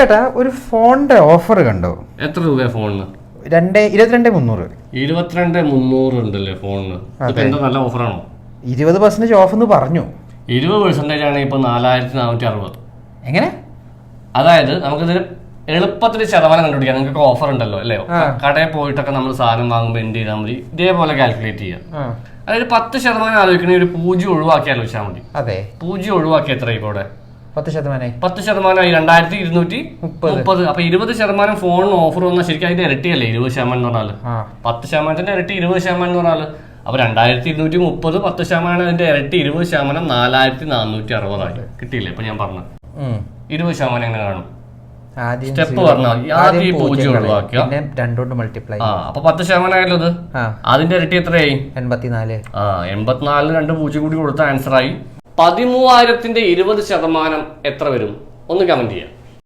ചേട്ടാ ഒരു ഫോണിന്റെ ഓഫർ കണ്ടോ? എത്ര രൂപ ഫോണിന്? രണ്ട് ഇരുപത്തിരണ്ട് മുന്നൂറ്. ഇരുപത്തിരണ്ട് മുന്നൂറ് ഉണ്ടല്ലേ ഫോണിന്? എന്താ നല്ല ഓഫറാണോ ഇരുപത് പെർസെന്റേജ് ഓഫ് എന്ന് പറഞ്ഞു. ഇരുപത് പെർസെന്റേജ് ആണ് ഇപ്പൊ നാലായിരത്തി നാനൂറ്റി അറുപത് എങ്ങനെ? അതായത് നമുക്കിതിന് എളുപ്പത്തിൽ ശതമാനം കണ്ടുപിടിക്കാം. നിങ്ങൾക്ക് ഓഫർ ഉണ്ടല്ലോ അല്ലേ. കടയിൽ പോയിട്ടൊക്കെ നമ്മൾ സാധനം വാങ്ങുമ്പോൾ എന്ത് ചെയ്താൽ മതി? ഇതേപോലെ കാൽക്കുലേറ്റ് ചെയ്യാം. അതായത് പത്ത് ശതമാനം ആലോചിക്കണമെങ്കിൽ ഒരു പൂജ്യം ഒഴിവാക്കി ആലോചിച്ചാൽ മതി പൂജ്യം ഒഴിവാക്കി എത്ര ഇപ്പോൾ ഇവിടെ? പത്ത് ശതമാനമായി പത്ത് ശതമാനമായി. രണ്ടായിരത്തി ഇരുന്നൂറ്റി മുപ്പത്. അപ്പൊ ഇരുപത് ശതമാനം ഫോണിന് ഓഫർ വന്നാൽ ശരിക്കും അതിന്റെ ഇരട്ടിയല്ലേ? ഇരുപത് ശതമാനം എന്ന് പറഞ്ഞാൽ പത്ത് ശതമാനത്തിന്റെ ഇരട്ടി ഇരുപത് ശതമാനം എന്ന് പറഞ്ഞാൽ അപ്പൊ രണ്ടായിരത്തി ഇരുന്നൂറ്റി മുപ്പത് പത്ത് ശതമാനം അതിന്റെ ഇരട്ടി ഇരുപത് ശതമാനം നാലായിരത്തി നാനൂറ്റി അറുപതായി കിട്ടിയില്ലേ? ഇപ്പൊ ഞാൻ പറഞ്ഞു. ഇരുപത് ശതമാനം എങ്ങനെ കാണും. ആദ്യം പൂജ്യം. ഒഴിവാക്കുക. രണ്ടോണ്ട് മൾട്ടിപ്ലൈ ആ അപ്പൊ പത്ത് ശതമാനം ആയല്ലോ അത് അതിന്റെ ഇരട്ടി എത്രയായി? എൺപത്തിനാല്. ആ രണ്ട് പൂജ്യം കൂടി കൊടുത്ത ആൻസർ ആയി. പതിമൂവായിരത്തിന്റെ ഇരുപത് ശതമാനം എത്ര വരും? ഒന്ന് കമന്റ് ചെയ്യാം.